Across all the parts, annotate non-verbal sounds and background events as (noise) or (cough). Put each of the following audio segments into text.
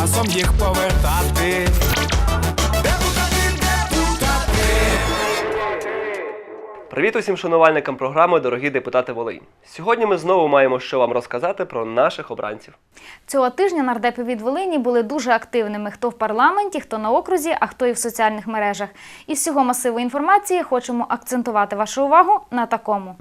часом їх повертати. Привіт усім шанувальникам програми Дорогі депутати Волинь. Сьогодні ми знову маємо що вам розказати про наших обранців. Цього тижня нардепи від Волині були дуже активними. Хто в парламенті, хто на окрузі, а хто і в соціальних мережах. Із всього масиву інформації хочемо акцентувати вашу увагу на такому.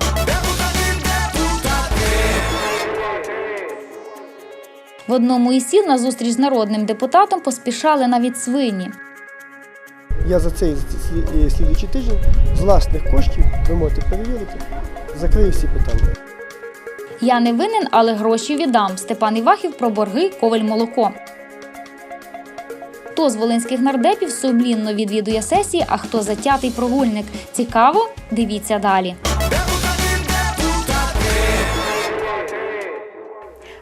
В одному із сіл на зустріч з народним депутатом поспішали навіть свині. Я за цей слі- слідуючий тиждень з власних коштів, ви можете перевірити, закрию всі питання. Я не винен, але гроші віддам. Степан Івахів про борги Коваль молоко. Хто з волинських нардепів сумлінно відвідує сесії, а хто затятий прогульник? Цікаво? Дивіться далі.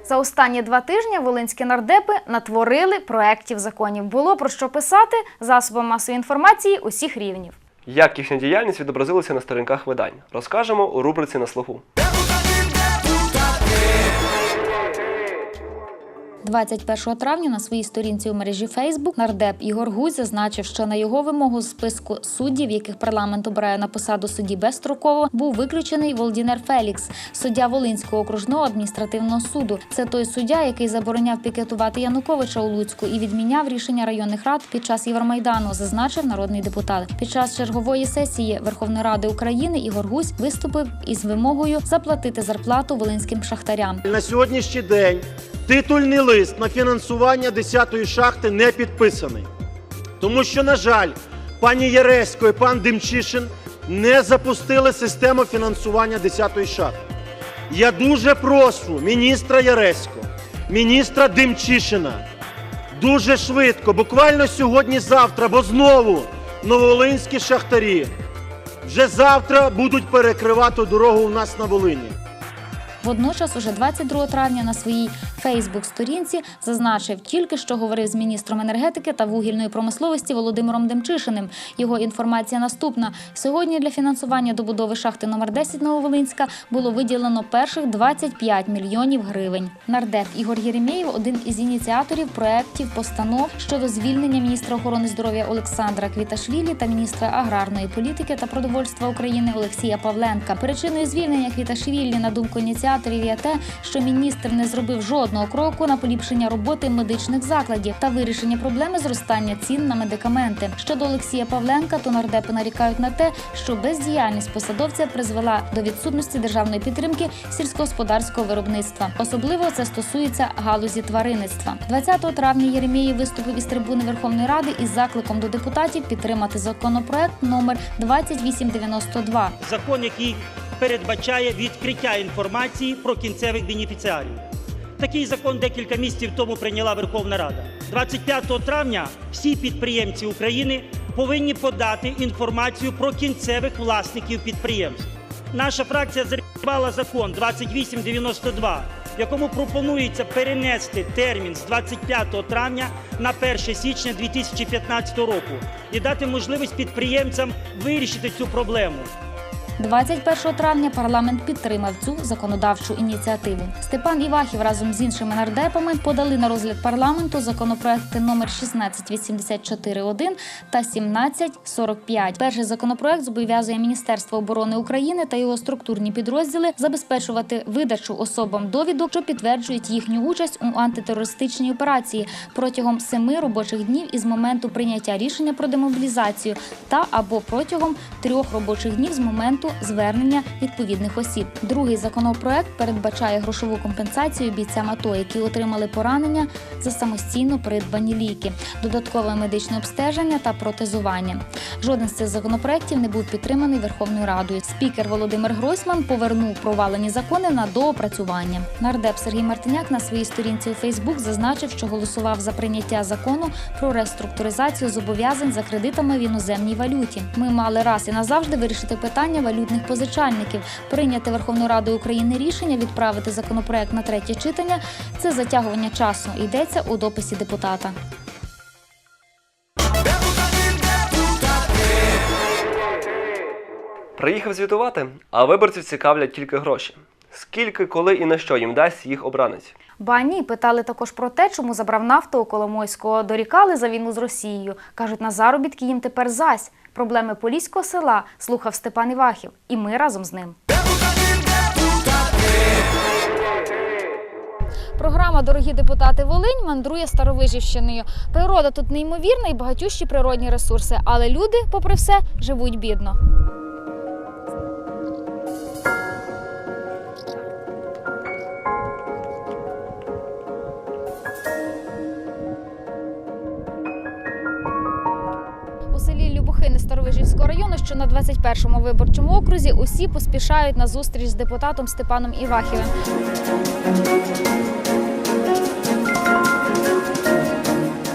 За останні два тижні волинські нардепи натворили проєктів законів. Було про що писати засобам масової інформації усіх рівнів. Як їхня діяльність відобразилася на сторінках видань, розкажемо у рубриці на слуху. 21 травня на своїй сторінці у мережі Фейсбук нардеп Ігор Гузь зазначив, що на його вимогу з списку суддів, яких парламент обирає на посаду судді безстроково, був виключений Володінер Фелікс, суддя Волинського окружного адміністративного суду. Це той суддя, який забороняв пікетувати Януковича у Луцьку і відміняв рішення районних рад під час Євромайдану, зазначив народний депутат. Під час чергової сесії Верховної Ради України Ігор Гузь виступив із вимогою заплатити зарплату волинським шахтарям. На сьогоднішній день титульний лист на фінансування 10-ї шахти не підписаний. Тому що, на жаль, пані Яресько і пан Демчишин не запустили систему фінансування 10-ї шахти. Я дуже прошу міністра Яресько, міністра Демчишина дуже швидко, буквально сьогодні-завтра, бо знову нововолинські шахтарі вже завтра будуть перекривати дорогу у нас на Волині. Водночас, уже 22 травня на своїй Фейсбук-сторінці зазначив, тільки що говорив з міністром енергетики та вугільної промисловості Володимиром Демчишиним. Його інформація наступна: сьогодні для фінансування добудови шахти номер 10 Нововолинська було виділено перших 25 мільйонів гривень. Нардеп Ігор Єремєєв один із ініціаторів проєктів постанов щодо звільнення міністра охорони здоров'я Олександра Квіташвілі та міністра аграрної політики та продовольства України Олексія Павленка. Причиною звільнення Квіташвілі, на думку ініціаторів, є те, що міністр не зробив жодного кроку на поліпшення роботи медичних закладів та вирішення проблеми зростання цін на медикаменти. Щодо Олексія Павленка, то нардепи нарікають на те, що бездіяльність посадовця призвела до відсутності державної підтримки сільськогосподарського виробництва. Особливо це стосується галузі тваринництва. 20 травня Єремєєв виступив із трибуни Верховної Ради із закликом до депутатів підтримати законопроект номер 2892. закон, який передбачає відкриття інформації про кінцевих бенефіціарів. Такий закон декілька місяців тому прийняла Верховна Рада. 25 травня всі підприємці України повинні подати інформацію про кінцевих власників підприємств. Наша фракція зареєструвала закон 2892, в якому пропонується перенести термін з 25 травня на 1 січня 2015 року і дати можливість підприємцям вирішити цю проблему. 21 травня парламент підтримав цю законодавчу ініціативу. Степан Івахів разом з іншими нардепами подали на розгляд парламенту законопроекти номер 1684-1 та 1745. Перший законопроект зобов'язує Міністерство оборони України та його структурні підрозділи забезпечувати видачу особам довідок, що підтверджують їхню участь у антитерористичній операції протягом семи робочих днів із моменту прийняття рішення про демобілізацію та або протягом трьох робочих днів з моменту звернення відповідних осіб. Другий законопроект передбачає грошову компенсацію бійцям АТО, які отримали поранення за самостійно придбані ліки, додаткове медичне обстеження та протезування. Жоден з цих законопроєктів не був підтриманий Верховною Радою. Спікер Володимир Гройсман повернув провалені закони на доопрацювання. Нардеп Сергій Мартиняк на своїй сторінці у Фейсбук зазначив, що голосував за прийняття закону про реструктуризацію зобов'язань за кредитами в іноземній валюті. Ми мали раз і назавжди вирішити питання валютних позичальників, прийняти Верховною Радою України рішення відправити законопроект на третє читання. Це затягування часу. Йдеться у дописі депутата. Приїхав звітувати, а виборців цікавлять тільки гроші. скільки, коли і на що їм дасть їх обранець. Ба ні, питали також про те, чому забрав нафту у Коломойського. Дорікали за війну з Росією. Кажуть, на заробітки їм тепер зась. Проблеми поліського села слухав Степан Івахів, і ми разом з ним. Програма Дорогі депутати Волинь мандрує Старовижівщиною. Природа тут неймовірна і багатющі природні ресурси, але люди, попри все, живуть бідно. На 21-му виборчому окрузі, усі поспішають на зустріч з депутатом Степаном Івахівим.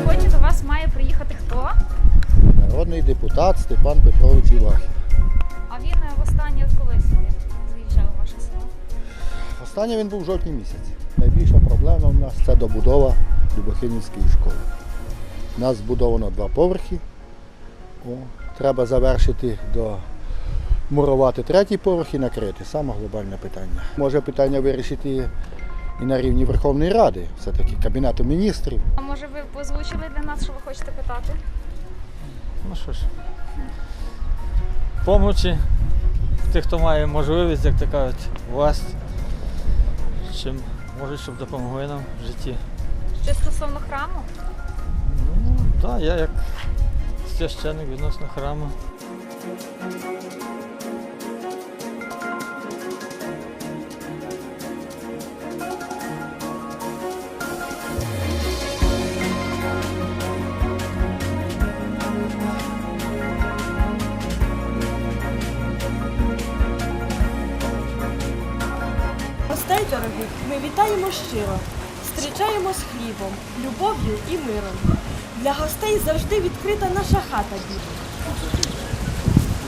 Хоче до вас має приїхати хто? Народний депутат Степан Петрович Івахів. А він е, востаннє от коли сюди заїжджав у ваше село? Останнє він був в жовтні місяці. Найбільша проблема в нас це добудова Любохинівської школи. У нас збудовано два поверхи. О, треба завершити до мурувати третій поверх і накрити. Саме глобальне питання. Може питання вирішити і на рівні Верховної Ради, все-таки Кабінету міністрів. А може ви озвучили для нас, що ви хочете питати? Ну що ж, помочі тих, хто має можливість, як то кажуть, власть, чим можуть, щоб допомогли нам в житті. Що стосовно храму? Ну, так, я як священник відносно храму. Гостей дорогих ми вітаємо щиро, зустрічаємо з хлібом, любов'ю і миром. Для гостей завжди відкрита наша хата.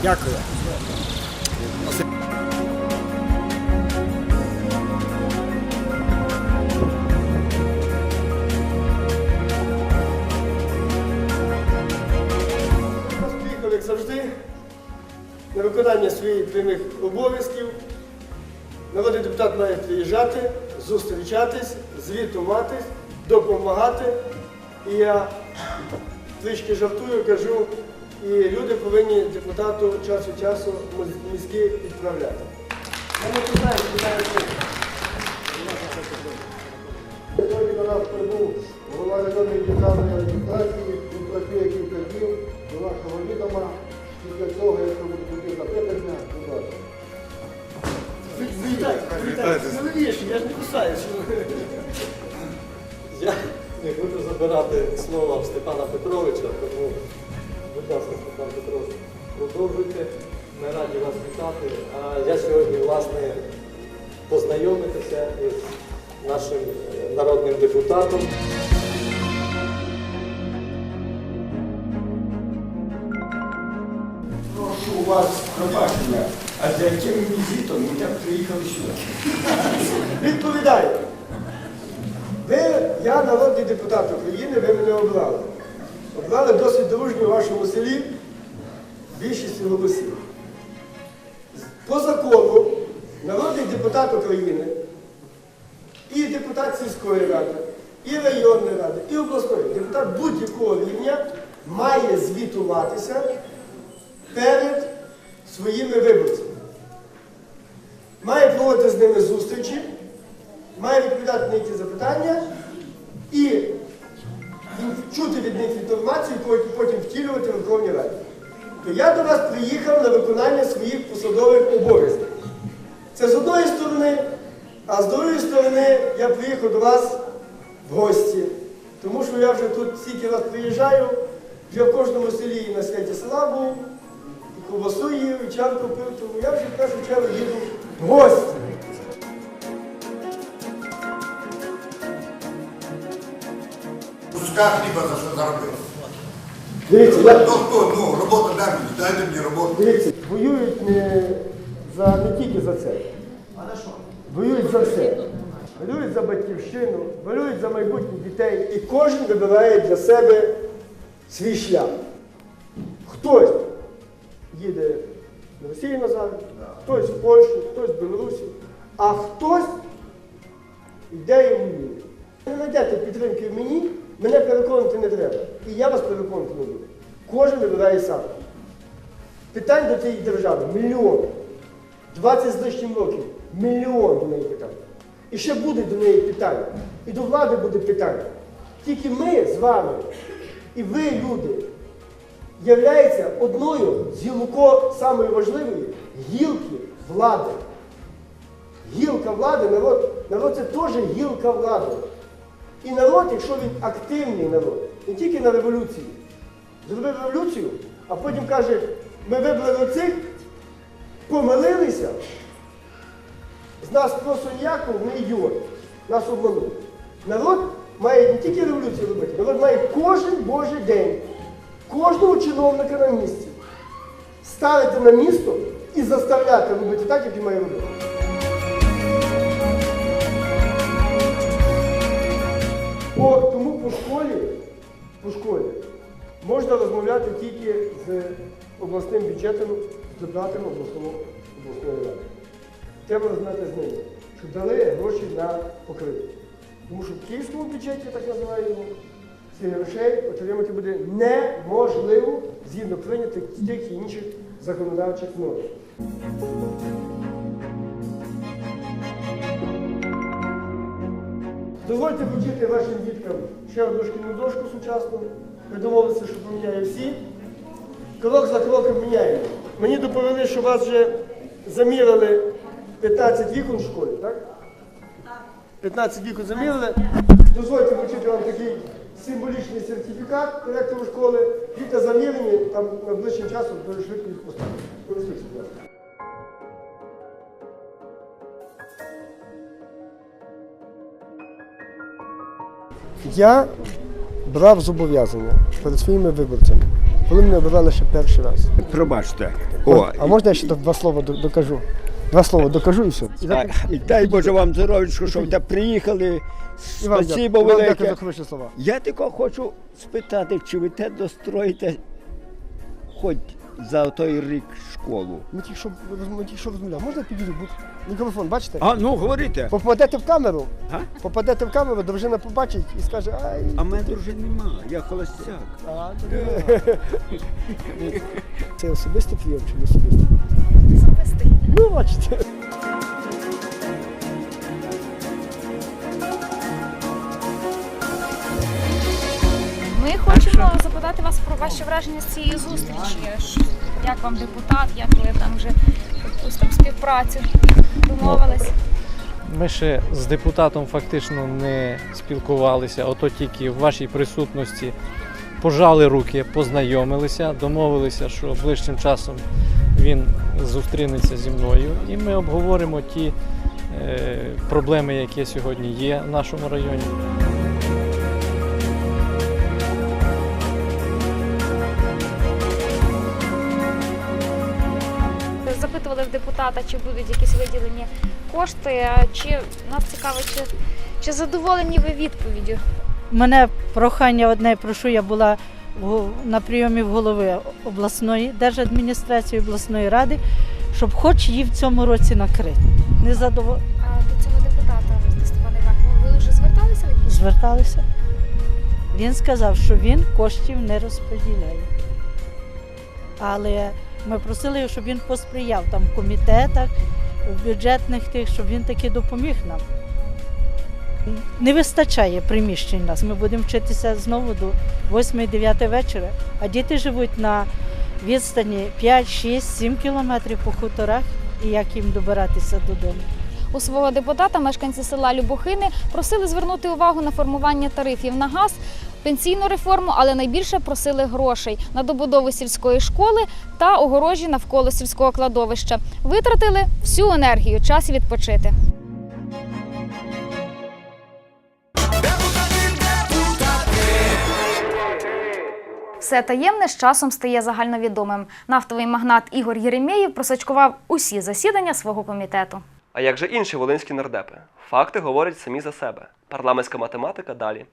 Дякую. Як завжди, на виконання своїх прямих обов'язків. Народний депутат має приїжджати, зустрічатись, звітуватись, допомагати. І я трішки жартую, кажу, і люди повинні депутату час від часу мізки відправляти. Я не питаю. Сьогодні до нас прибув голова районної державної адміністрації, він працює кілька днів до нашого відома. Після цього, якщо будуть запитання, будь ласка. Вітайте, вітайте. Ну. Я ж не кусаюсь. Я не буду забирати слова в Степана Петровича, тому, будь ласка, Степан Петрович, продовжуйте. Ми раді вас вітати. А я сьогодні, власне, познайомитися із нашим е, народним депутатом. Прошу вас пробачення, а за яким візитом так приїхали сюди? Відповідаю. Ви, я народний депутат України, ви мене обрали. Обрали досить дружньо в вашому селі більшість голосів. По закону народний депутат України і депутат сільської ради, і районної ради, і обласної, депутат будь-якого рівня має звітуватися перед своїми виборцями. Має проводити з ними зустрічі, має відповідати на які запитання інформацію, яку потім втілювати в Верховній Раді. То я до вас приїхав на виконання своїх посадових обов'язків. Це з одної сторони, а з другої сторони я приїхав до вас в гості. Тому що я вже тут стільки раз приїжджаю, вже в кожному селі на святі села був, і ковбасу їв, і чарку пив, тому я вже в першу чергу їду в гості. Куска хліба за що заробив. Дивіться, я, Ну хто, ну, роботу дай мені, дайте мені роботу. дивіться, воюють не, за, не тільки за це. А на що? Воюють за все. Воюють за батьківщину, воюють за майбутніх дітей. І кожен вибирає для себе свій шлях. Хтось їде в Росію назад, хтось в Польщу, хтось в Білорусі, а хтось йде і воює. Не знайдете підтримки в мені, мене переконувати не треба. І я вас переконувати не буду. Кожен вибирає сам. Питань до цієї держави мільйон. 20 з лишнім років. Мільйон до неї питань. І ще буде до неї питання. І до влади буде питання. Тільки ми з вами і ви, люди, являється одною з гілко самої важливої гілки влади. Гілка влади, народ, народ це теж гілка влади. І народ, якщо він активний народ, не тільки на революції, зробив революцію, а потім каже, ми вибрали оцих, помилилися, з нас просто ніякого не ідіот, нас обманув. Народ має не тільки революцію робити, народ має кожен божий день, кожного чиновника на місці ставити на місто і заставляти робити так, як він має робити. О, тому по школі, по школі можна розмовляти тільки з обласним бюджетом, з обласного, обласної ради. Треба розмовляти з ними, щоб дали гроші на покриття. Тому що в київському бюджеті, так називаємо, цих грошей отримати буде неможливо згідно прийнятих тих і інших законодавчих норм. Дозвольте вручити вашим діткам ще одну шкільну дошку сучасну. Ми домовилися, що поміняє всі. Крок за кроком міняємо. Мені доповіли, що вас вже замірили 15 вікон в школі, так? 15 вікон замірили. Дозвольте вручити вам такий символічний сертифікат директору школи. Віта замірені, там найближчим часом дуже швидко їх поставити. Я брав зобов'язання перед своїми виборцями, коли мене обирали ще перший раз. Пробачте. О, А можна я ще два слова до- докажу? Два слова докажу і все. І а, і дай Боже вам здоров'ячко, що ви так приїхали. вам Спасибо дякую. Вам велике. дякую за хороші слова. Я тільки хочу спитати, чи ви те достроїте хоч за той рік школу? Ми тільки що, ми тільки розмовляли. Можна я підійду? Мікрофон, бачите? А, ну говорите. Попадете в камеру, А? попадете в камеру, дружина побачить і скаже, ай. А в мене дружини нема, я холостяк. А, Це особистий прийом чи не особистий? Особистий. Ну, бачите. Ми хочемо запитати вас про ваші враження з цієї зустрічі. Як вам депутат, як ви там вже якусь там співпрацю домовились? Ми ще з депутатом фактично не спілкувалися, ото тільки в вашій присутності пожали руки, познайомилися, домовилися, що ближчим часом він зустрінеться зі мною, і ми обговоримо ті е, проблеми, які сьогодні є в нашому районі. Депутата, чи будуть якісь виділені кошти. Чи нас цікаво, чи, чи задоволені ви відповіддю? Мене прохання одне, прошу, я була на прийомі в голови обласної держадміністрації обласної ради, щоб хоч її в цьому році накрити. Не задово... А до цього депутата Степана Івахова ви вже зверталися? зверталися. Він сказав, що він коштів не розподіляє. Але ми просили, щоб він посприяв там в комітетах, в бюджетних тих, щоб він таки допоміг нам. Не вистачає приміщень нас. Ми будемо вчитися знову до 8-9 вечора, а діти живуть на відстані 5, 6, 7 кілометрів по хуторах, і як їм добиратися додому. У свого депутата мешканці села Любохини просили звернути увагу на формування тарифів на газ, пенсійну реформу, але найбільше просили грошей на добудову сільської школи та огорожі навколо сільського кладовища. Витратили всю енергію, час відпочити. Все таємне з часом стає загальновідомим. Нафтовий магнат Ігор Єремєєв просачкував усі засідання свого комітету. А як же інші волинські нардепи? Факти говорять самі за себе. Парламентська математика далі.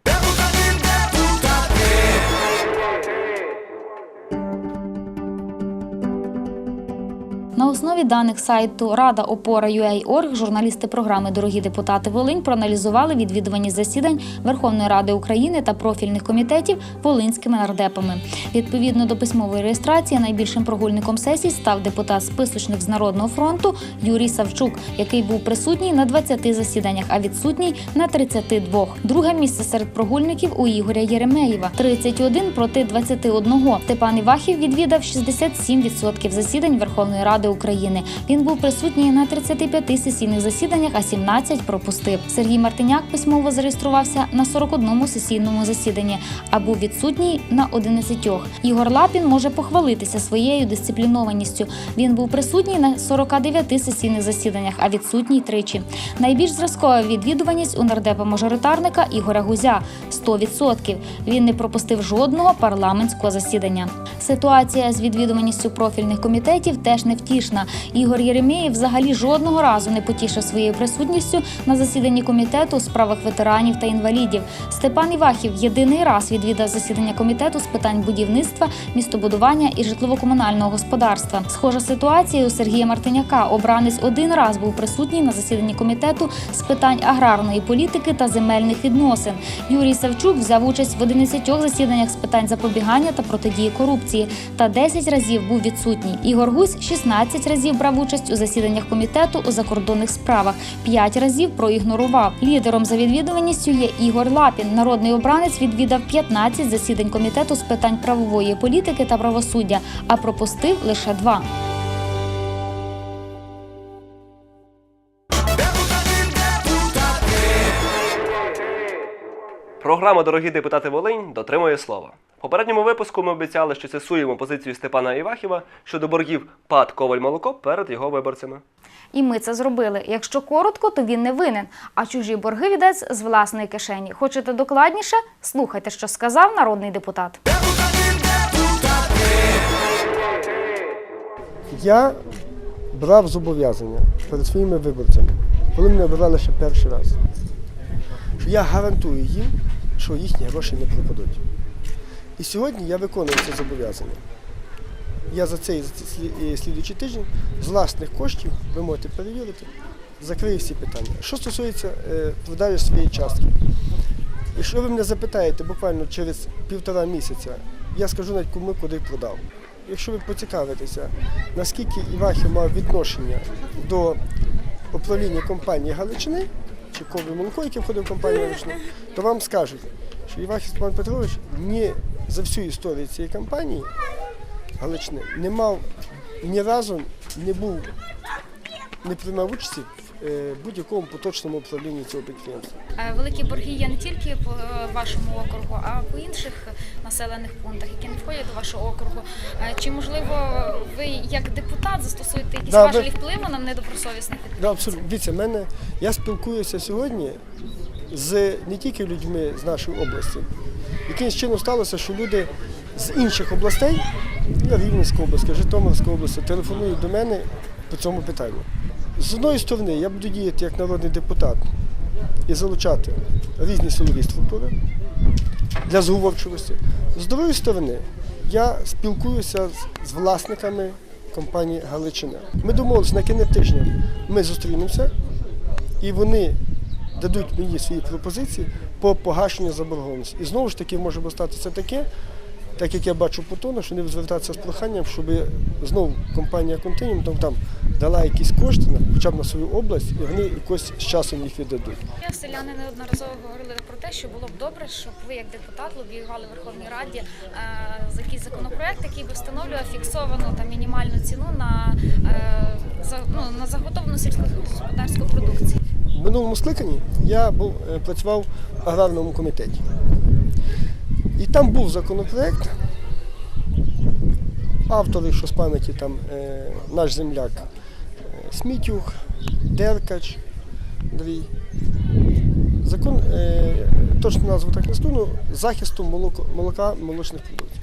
Основі даних сайту Рада Опора.ua.org журналісти програми Дорогі депутати Волинь проаналізували відвідуваність засідань Верховної Ради України та профільних комітетів волинськими нардепами. Відповідно до письмової реєстрації, найбільшим прогульником сесій став депутат списочник з Народного фронту Юрій Савчук, який був присутній на 20 засіданнях, а відсутній на 32. Друге місце серед прогульників у Ігоря Єремеєва 31 проти 21. Степан Івахів відвідав 67% засідань Верховної Ради України. Він був присутній на 35 сесійних засіданнях, а 17 пропустив. Сергій Мартиняк письмово зареєструвався на 41 сесійному засіданні, а був відсутній на 11. Ігор Лапін може похвалитися своєю дисциплінованістю. Він був присутній на 49 сесійних засіданнях, а відсутній тричі. Найбільш зразкова відвідуваність у нардепа-мажоритарника Ігоря Гузя 100%. Він не пропустив жодного парламентського засідання. Ситуація з відвідуваністю профільних комітетів теж невтішна. Ігор Єремєєв взагалі жодного разу не потішив своєю присутністю на засіданні комітету у справах ветеранів та інвалідів. Степан Івахів єдиний раз відвідав засідання комітету з питань будівництва, містобудування і житлово-комунального господарства. Схожа ситуація у Сергія Мартиняка. Обранець один раз був присутній на засіданні комітету з питань аграрної політики та земельних відносин. Юрій Савчук взяв участь в 11 засіданнях з питань запобігання та протидії корупції та 10 разів був відсутній. Ігор Гусь 16 разів брав участь у засіданнях комітету у закордонних справах, п'ять разів проігнорував. Лідером за відвідуваністю є Ігор Лапін. Народний обранець відвідав 15 засідань комітету з питань правової політики та правосуддя, а пропустив лише два. Програма Дорогі депутати Волинь дотримує слова. В попередньому випуску ми обіцяли, що цесуємо позицію Степана Івахіва щодо боргів ПАД Коваль Молоко перед його виборцями. І ми це зробили. Якщо коротко, то він не винен, а чужі борги відець з власної кишені. Хочете докладніше? Слухайте, що сказав народний депутат. Я брав зобов'язання перед своїми виборцями, коли мене обирали ще перший раз, що я гарантую їм, що їхні гроші не пропадуть. І сьогодні я виконую це зобов'язання. Я за цей ці е, слідуючий тиждень з власних коштів, ви можете перевірити, закрию всі питання. Що стосується е, продажі своєї частки, якщо ви мене запитаєте буквально через півтора місяця, я скажу навіть кому куди продав. Якщо ви поцікавитеся, наскільки Івахів мав відношення до управління компанії Галичини чи Кові Молоко, яке входить в компанію ручну, то вам скажуть, що Івах Степан Петрович ні за всю історію цієї компанії Галичини не мав ні разу не був, не приймав участі будь-якому поточному управлінні цього підприємства. Е, Великі борги є не тільки по е, вашому округу, а по інших населених пунктах, які не входять до вашого округу. Е, Чи можливо ви як депутат застосуєте якісь Да, важелі ви- впливу на недобросовісних Да, абсолютно. Дивіться, мене, я спілкуюся сьогодні з не тільки людьми з нашої області. Якимось чином сталося, що люди з інших областей, Рівненська область, Житомирська область, телефонують до мене по цьому питанню. З одної сторони, я буду діяти як народний депутат і залучати різні силові структури для зговорчивості. З другої сторони, я спілкуюся з- власниками компанії Галичина. Ми домовилися на кінець тижня. Ми зустрінемося і вони дадуть мені свої пропозиції по погашенню заборгованості. І знову ж таки може статися таке, так як я бачу по тону, що вони звертаються з проханням, щоб знову компанія Континіум там, там дала якісь кошти, хоча б на свою область, і вони якось з часом їх віддадуть. Селяни неодноразово говорили про те, що було б добре, щоб ви як депутат лобіювали в Верховній Раді е, за якийсь законопроект, який би встановлював фіксовану та мінімальну ціну на, е, ну, на заготовлену сільськогосподарську продукцію. В минулому скликанні я був, е, працював в аграрному комітеті. І там був законопроект. Автори, що з пам'яті там е, наш земляк е, Смітюх, Деркач, Андрій. Закон, е, точну назву так не скажу, захисту молоко, молока молочних продуктів.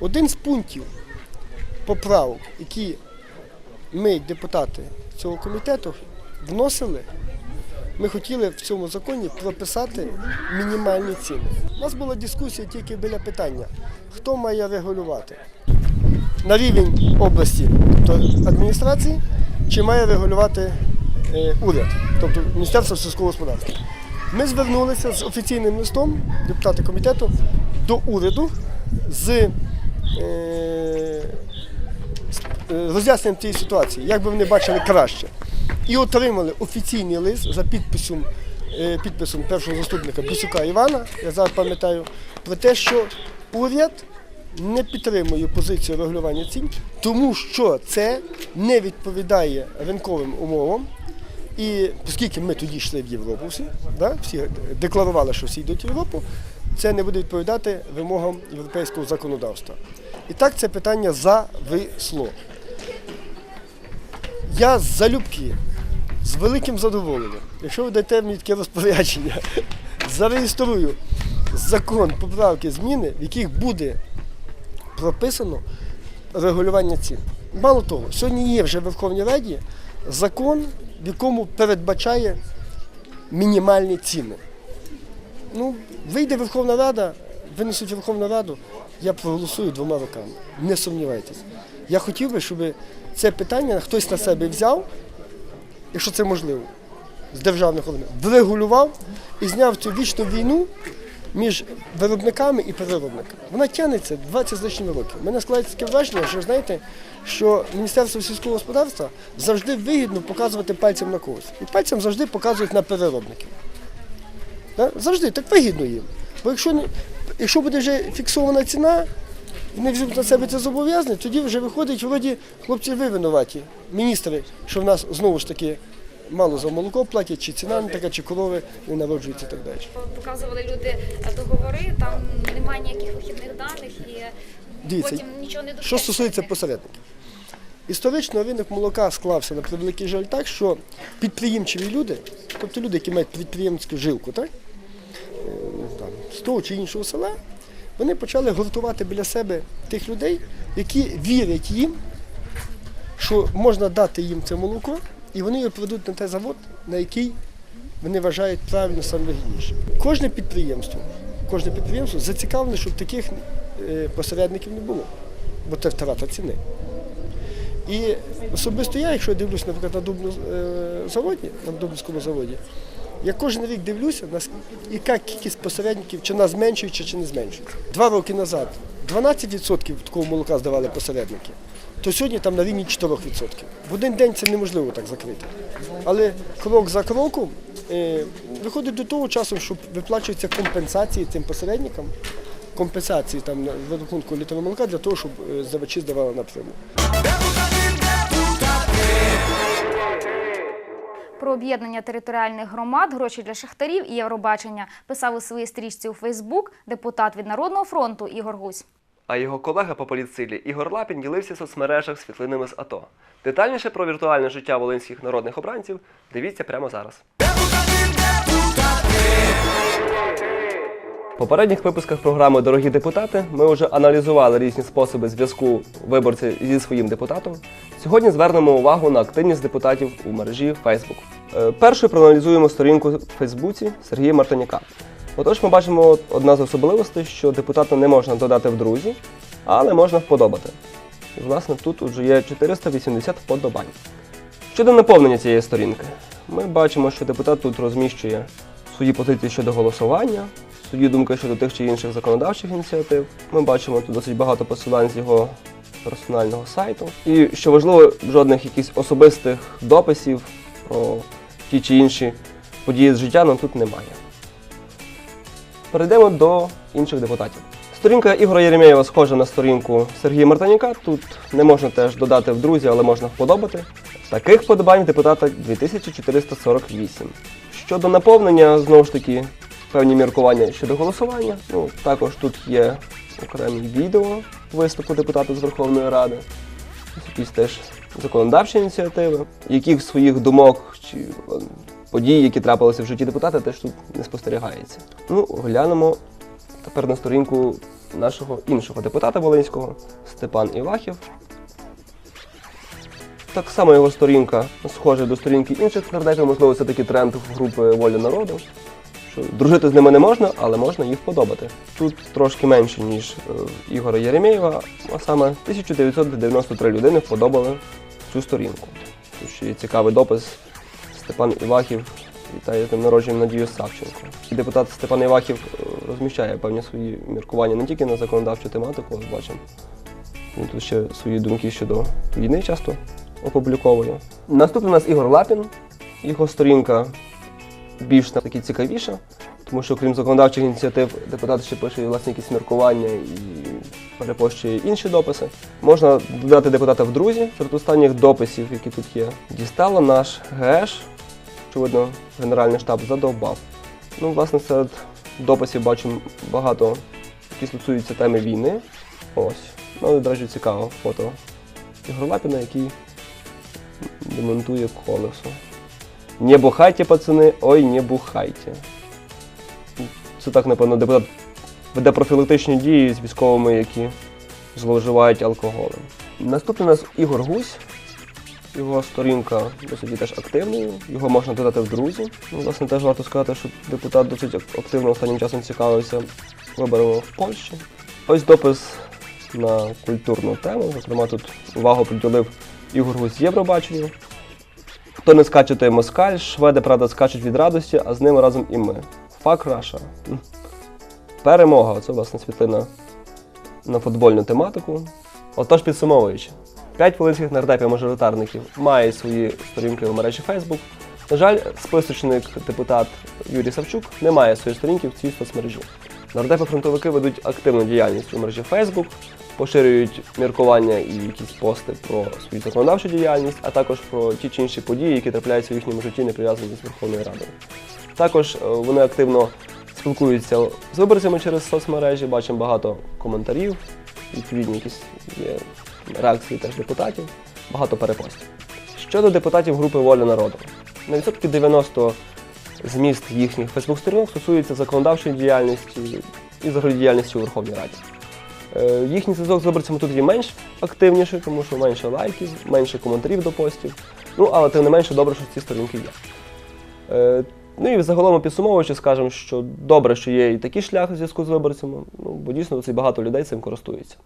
Один з пунктів поправок, які ми, депутати цього комітету, вносили, ми хотіли в цьому законі прописати мінімальні ціни. У нас була дискусія тільки біля питання, хто має регулювати. на рівень області, тобто адміністрації, чи має регулювати е, уряд, тобто Міністерство сільського господарства. Ми звернулися з офіційним листом, депутати комітету, до уряду з е, е, роз'ясненням цієї ситуації, як би вони бачили краще. І отримали офіційний лист за підписом, е, підписом першого заступника Бісюка Івана, я зараз пам'ятаю, про те, що уряд не підтримує позицію регулювання цін, тому що це не відповідає ринковим умовам. І оскільки ми тоді йшли в Європу всі, да, всі декларували, що всі йдуть в Європу, це не буде відповідати вимогам європейського законодавства. І так це питання зависло. Я залюбки, з великим задоволенням, якщо ви дасте мені таке розпорядження, (laughs) зареєструю закон, поправки, зміни, в яких буде прописано регулювання цін. Мало того, сьогодні є вже в Верховній Раді закон, в якому передбачає мінімальні ціни. Ну, вийде Верховна Рада, винесуть Верховну Раду, я проголосую двома руками. Не сумнівайтесь. Я хотів би, щоб це питання хтось на себе взяв, якщо це можливо, з державних органів, врегулював і зняв цю вічну війну між виробниками і переробниками. Вона тягнеться 20 з лишніми років. У мене складається таке враження, що знаєте, що Міністерство сільського господарства завжди вигідно показувати пальцем на когось. І пальцем завжди показують на переробників. Завжди так вигідно їм. Бо якщо, якщо буде вже фіксована ціна, вони візьмуть на себе це зобов'язання, тоді вже виходить, вроді, хлопці, ви винуваті, міністри, що в нас знову ж таки мало за молоко платять, чи ціна не така, чи корови не народжуються і так далі. Показували люди договори, там немає ніяких вихідних даних і Дивіться, потім нічого не що докажете. стосується посередників. Історично ринок молока склався на превеликий жаль так, що підприємчиві люди, тобто люди, які мають підприємську жилку, так? е, там, з того чи іншого села, вони почали гуртувати біля себе тих людей, які вірять їм, що можна дати їм це молоко, і вони його приведуть на той завод, на який вони вважають правильно найвигідніше. Кожне підприємство, кожне підприємство зацікавлене, щоб таких е, посередників не було, бо це втрата ціни. І особисто я, якщо я дивлюся, наприклад, на Дубну е, заводі, на Дубнському заводі, я кожен рік дивлюся, нас- яка кількість посередників, чи вона зменшується, чи не зменшується. Два роки назад 12% такого молока здавали посередники, то сьогодні там на рівні 4%. В один день це неможливо так закрити. Але крок за кроком е, виходить до того часу, що виплачуються компенсації цим посередникам, компенсації там на рахунку літрового молока для того, щоб е, здавачі здавали напряму. Про об'єднання територіальних громад, гроші для шахтарів і Євробачення писав у своїй стрічці у Фейсбук депутат від Народного фронту Ігор Гусь. А його колега по політсилі Ігор Лапін ділився в соцмережах світлинами з АТО. Детальніше про віртуальне життя волинських народних обранців дивіться прямо зараз. В попередніх випусках програми Дорогі депутати ми вже аналізували різні способи зв'язку виборців зі своїм депутатом. Сьогодні звернемо увагу на активність депутатів у мережі Facebook. Е, Першою проаналізуємо сторінку в Фейсбуці Сергія Мартиняка. Отож, ми бачимо одна з особливостей, що депутата не можна додати в друзі, але можна вподобати. І, власне, тут вже є 480 вподобань. Щодо наповнення цієї сторінки, ми бачимо, що депутат тут розміщує свої позиції щодо голосування, свої думки щодо тих чи інших законодавчих ініціатив. Ми бачимо тут досить багато посилань з його персонального сайту. І що важливо, жодних якихось особистих дописів про ті чи інші події з життя нам тут немає. Перейдемо до інших депутатів. Сторінка Ігоря Єремєєва схожа на сторінку Сергія Мартаніка. Тут не можна теж додати в друзі, але можна вподобати. Таких вподобань в депутата 2448. Щодо наповнення, знову ж таки, певні міркування щодо голосування. Ну, також тут є окремі відео виступу депутата з Верховної Ради, якісь теж законодавчі ініціативи, яких своїх думок чи е, подій, які трапилися в житті депутата, теж тут не спостерігається. Ну, глянемо тепер на сторінку нашого іншого депутата Волинського Степан Івахів. Так само його сторінка схожа до сторінки інших нардепів, можливо, це такий тренд групи Воля народу, що дружити з ними не можна, але можна їх подобати. Тут трошки менше, ніж е, Ігора Єремєєва, а саме 1993 людини вподобали цю сторінку. Тут ще є цікавий допис Степан Івахів вітає з днем народження Надію Савченко. Депутат Степан Івахів е, розміщає певні свої міркування не тільки на законодавчу тематику, ось бачимо. Він тут ще свої думки щодо війни часто опубліковує. Наступний у нас Ігор Лапін. Його сторінка більш таки цікавіша, тому що крім законодавчих ініціатив, депутат ще пише і власне якісь міркування і перепощує інші дописи. Можна додати депутата в друзі серед останніх дописів, які тут є. Дістало наш ГЕШ, очевидно, Генеральний штаб задовбав. Ну, власне, серед дописів бачимо багато, які стосуються теми війни. Ось. Ну, до речі, цікаво фото Ігор Лапіна, який демонтує колесо. Не бухайте, пацани, ой, не бухайте. Це так, напевно, депутат веде профілактичні дії з військовими, які зловживають алкоголем. Наступний у нас Ігор Гусь. Його сторінка досить теж активною, його можна додати в друзі. Ну, власне, теж варто сказати, що депутат досить активно останнім часом цікавився виборами в Польщі. Ось допис на культурну тему. Зокрема, тут увагу приділив Ігор Гусь Євробаченню. Хто не скаче, той москаль, шведи, правда, скачуть від радості, а з ними разом і ми. Раша. М. Перемога. Оце, власне, світлина на футбольну тематику. Отож, підсумовуючи, п'ять волинських нардепів-мажоритарників мають свої сторінки в мережі Facebook. На жаль, списочник депутат Юрій Савчук не має своєї сторінки в цій соцмережі. Нардепи-фронтовики ведуть активну діяльність у мережі Facebook, поширюють міркування і якісь пости про свою законодавчу діяльність, а також про ті чи інші події, які трапляються в їхньому житті, не пов'язані з Верховною Радою. Також е, вони активно спілкуються з виборцями через соцмережі, бачимо багато коментарів, відповідні якісь є реакції теж депутатів, багато перепостів. Щодо депутатів групи Воля народу, на відсотки 90 зміст їхніх фейсбук-сторінок стосується законодавчої діяльності і взагалі діяльності у Верховній Раді. Е, Їхній зв'язок з виборцями тут є менш активніший, тому що менше лайків, менше коментарів до постів. Ну, але тим не менше добре, що ці сторінки є. Е, Ну і загалом підсумовуючи, скажемо, що добре, що є і такий шлях у зв'язку з виборцями, ну, бо дійсно це багато людей цим користуються.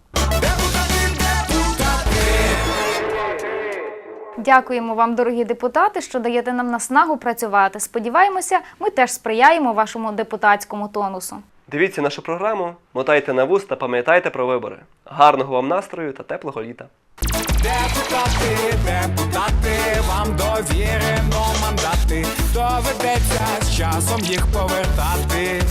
Дякуємо вам, дорогі депутати, що даєте нам наснагу працювати. Сподіваємося, ми теж сприяємо вашому депутатському тонусу. Дивіться нашу програму, мотайте на вуз та пам'ятайте про вибори. Гарного вам настрою та теплого літа! Депутати, депутати, вам довірено мандати. Доведеться з часом їх повертати.